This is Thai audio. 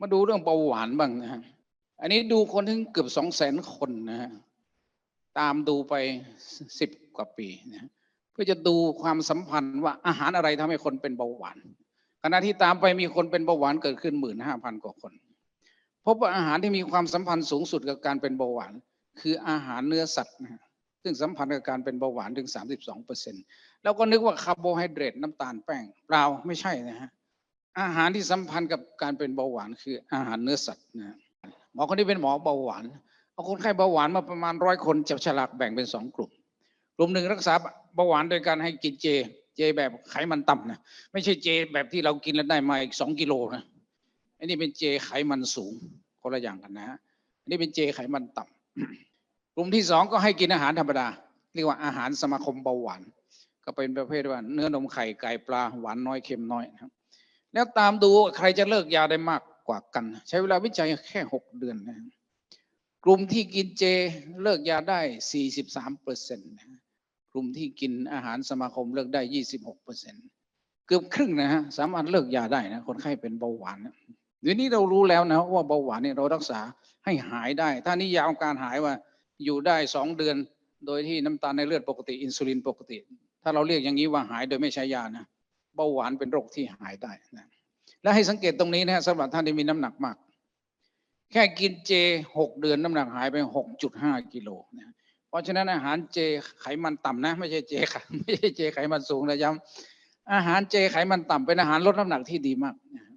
มาดูเรื่องเบาหวานบ้างนะฮะ อันนี้ดูคนถึงเกือบสองแสนคนนะฮะ ตามดูไปสิบกว่าปีนะเพื่อจะดูความสัมพันธ์ว่าอาหารอะไรทำให้คนเป็นเบาหวาน ขณะที่ตามไปมีคนเป็นเบาหวานเกิดขึ้นหมื่นห้าพันกว่าคน พบว่าอาหารที่มีความสัมพันธ์สูงสุดกับการเป็นเบาหวาน คืออาหารเนื้อสัตว์นะฮะซึ่งสัมพันธ์กับการเป็นเบาหวานถึง 32เปอร์เซ็นต์แล้วก็นึกว่าคาร์โบไฮเดรตน้ำตาลแป้งเปล่าไม่ใช่นะฮะ อาหารที่สัมพันธ์กับการเป็นเบาหวานคืออาหารเนื้อสัตว์นะหมอคนนี้เป็นหมอเบาหวานเอาคนไข้เบาหวานมาประมาณร้อยคนจับฉลากแบ่งเป็นสองกลุ่ม กลุ่มหนึ่งรักษาเบาหวานโดยการให้กินเจ เจแบบไขมันต่ำนะไม่ใช่เจแบบที่เรากินแล้วได้มาอีกสองกิโลนะอันนี้เป็นเจไขมันสูงคนละอย่างกันนะฮะอันนี้เป็นเจไขมันต่ำกลุ่มที่สองก็ให้กินอาหารธรรมดาเรียกว่าอาหารสมาคมเบาหวาน ก็เป็นประเภทว่าเนื้อนมไข่ไก่ปลาหวานน้อยเค็มน้อยนะครับ แล้วตามดูใครจะเลิกยาได้มากกว่ากัน ใช้เวลาวิจัยแค่หกเดือนนะกลุ่มที่กินเจเลิกยาได้43เปอร์เซ็นต์กลุ่มที่กินอาหารสมาคมเลิกได้26เปอร์เซ็นต์เกือบครึ่งนะฮะสามารถเลิกยาได้นะคนไข้เป็นเบาหวานนะเดี๋ยวนี้เรารู้แล้วนะว่าเบาหวานเนี่ยเรารักษาให้หายได้ ถ้านิยามการหายว่าอยู่ได้สองเดือน โดยที่น้ำตาลในเลือดปกติอินซูลินปกติ ถ้าเราเรียกอย่างนี้ว่าหายโดยไม่ใช้ยานะ เบาหวานเป็นโรคที่หายได้นะและให้สังเกตตรงนี้นะสำหรับท่านที่มีน้ำหนักมาก แค่กินเจหกเดือนน้ำหนักหายไปหกจุดห้ากิโลนะเพราะฉะนั้นอาหารเจไขมันต่ำนะ ไม่ใช่เจไขไม่ใช่เจไขมันสูงนะย้ำอาหารเจไขมันต่ำเป็นอาหารลดน้ำหนักที่ดีมากนะ